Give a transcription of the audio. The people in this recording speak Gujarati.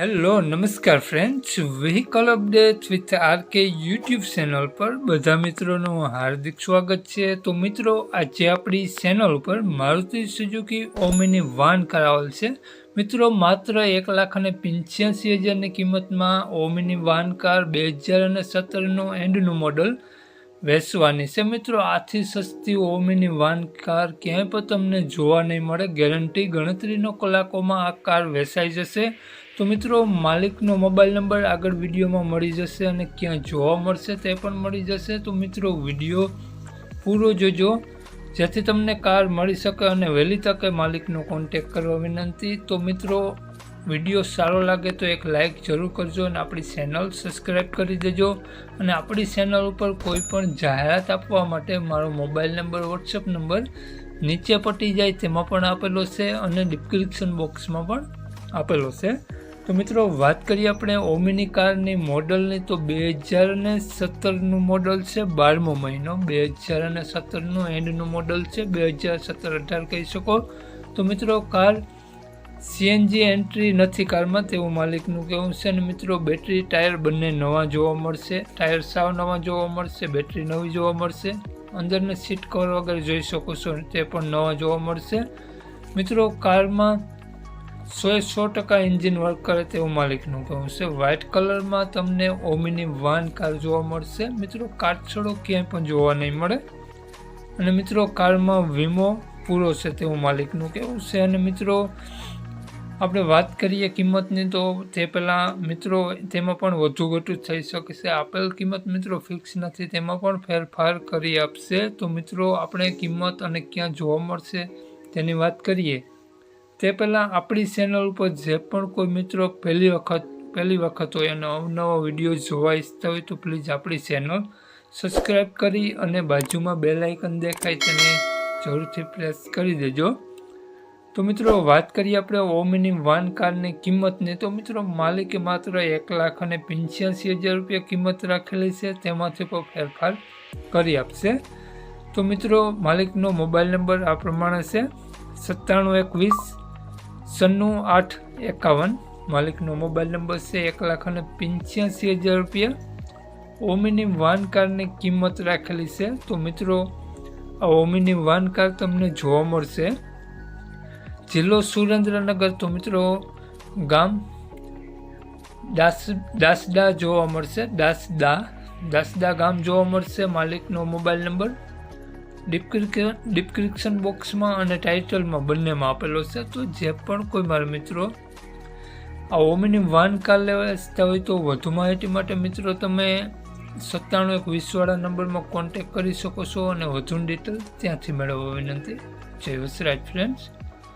હેલો, નમસ્કાર friends vehicle update with RK YouTube channel પર બધા મિત્રોનું હાર્દિક સ્વાગત છે. તો મિત્રો, આજે આપણી ચેનલ ઉપર મારુતિ સુઝુકી ઓમિની વાન કરાવેલ છે. મિત્રો, માત્ર એક લાખ અને પંચ્યાસી હજારની કિંમતમાં ઓમિની વાન કાર બે હજાર અને સત્તરનું એન્ડનું મોડલ વેચવાની છે. મિત્રો, આથી સસ્તી ઓમિની વાન કાર ક્યાંય પણ તમને જોવા નહીં મળે. ગેરંટી ગણતરીનો કલાકોમાં આ કાર વેચાઈ જશે. તો મિત્રો, માલિકનો મોબાઈલ નંબર આગળ વિડીયોમાં મળી જશે અને ક્યાં જોવા મળશે તે પણ મળી જશે. તો મિત્રો, વીડિયો પૂરો જોજો. જેથી તમને કાર મળી શકે અને વહેલી તકે માલિકનો કોન્ટેક કરવા વિનંતી. તો મિત્રો, વીડિયો સારો લાગે તો એક લાઇક જરૂર કરજો અને આપણી ચેનલ સબસ્ક્રાઈબ કરી દેજો. અને આપણી ચેનલ ઉપર કોઈ પણ જાહેરાત આપવા માટે મારો મોબાઈલ નંબર વોટ્સઅપ નંબર નીચે પટી જાય તેમાં પણ આપેલો છે અને ડિસ્ક્રિપ્શન બોક્સમાં પણ આપેલો છે. તો મિત્રો, વાત કરીએ આપણે ઓમિની કારની મોડલની તો બે હજાર ને સત્તરનું મોડલ છે, બારમો મહિનો. બે હજાર અને સત્તરનું એન્ડનું મોડલ છે, બે હજાર સત્તર અઢાર કહી શકો. તો મિત્રો કાર સીએનજી એન્ટ્રી નથી કારમાં, તેવું માલિકનું કહેવું છે. અને મિત્રો બેટરી ટાયર બંને નવા જોવા મળશે. ટાયર સાવ નવા જોવા મળશે બેટરી નવી જોવા મળશે. અંદરને સીટ કવર વગેરે જોઈ શકો છો, તે પણ નવા જોવા મળશે. મિત્રો, કારમાં સો સો ટકા એન્જિન વર્ક કરે તેવું માલિકનું કહેવું છે. વ્હાઇટ કલરમાં તમને ઓમિની વાન કાર જોવા મળશે. મિત્રો કાચછડો ક્યાંય પણ જોવા નહીં મળે. અને મિત્રો, કારમાં વીમો પૂરો છે તેવું માલિકનું કહેવું છે. અને મિત્રો, આપણે વાત કરીએ કિંમતની, તો તે પહેલાં મિત્રો, તેમાં પણ વધુ ઘટું થઈ શકે છે. આપેલ કિંમત મિત્રો ફિક્સ નથી, તેમાં પણ ફેરફાર કરી આપશે. તો મિત્રો, આપણે કિંમત અને ક્યાં જોવા મળશે તેની વાત કરીએ. તે પહેલાં આપણી ચેનલ ઉપર જે પણ કોઈ મિત્રો પહેલી વખત પહેલી વખત હોય અને અવનવો વીડિયો જોવા ઈચ્છતા હોય તો પ્લીઝ આપણી ચેનલ સબસ્ક્રાઈબ કરી અને બાજુમાં બે લાઇકન દેખાય તેને જરૂરથી પ્રેસ કરી દેજો. તો મિત્રો, વાત કરીએ આપણે ઓમિની વાન કારની કિંમતની. તો મિત્રો, માલિકે માત્ર એક લાખ અને પંચ્યાસી હજાર રૂપિયા કિંમત રાખેલી છે. તેમાંથી પણ ફેરફાર કરી આપશે. તો મિત્રો, માલિકનો મોબાઈલ નંબર આ પ્રમાણે છે. સત્તાણું એકવીસ સન્નું આઠ એકાવન, માલિકનો મોબાઈલ નંબર છે એક લાખ અને પંચ્યાસી હજાર રૂપિયા. ઓમિની વાન કારની કિંમત રાખેલી છે. તો મિત્રો, આ ઓમિની વાન કાર તમને જોવા મળશે. જિલ્લો સુરેન્દ્રનગર તો મિત્રો, ગામ દાસ દાસડા જોવા મળશે. દાસદા દાસદા ગામ જોવા મળશે. માલિકનો મોબાઈલ નંબર ડિસ્ક્રિપ્શન બોક્સમાં અને ટાઇટલમાં બંનેમાં આપેલો છે. તો જે પણ કોઈ મારા મિત્રો આ ઓમિની વાન કાર લેવા હોય તો વધુ માહિતી માટે મિત્રો તમે સત્તાણું એક વીસવાળા નંબરમાં કોન્ટેક કરી શકો છો અને વધુ ડિટેલ ત્યાંથી મેળવવા વિનંતી. જય વસરાજ ફ્રેન્ડ્સ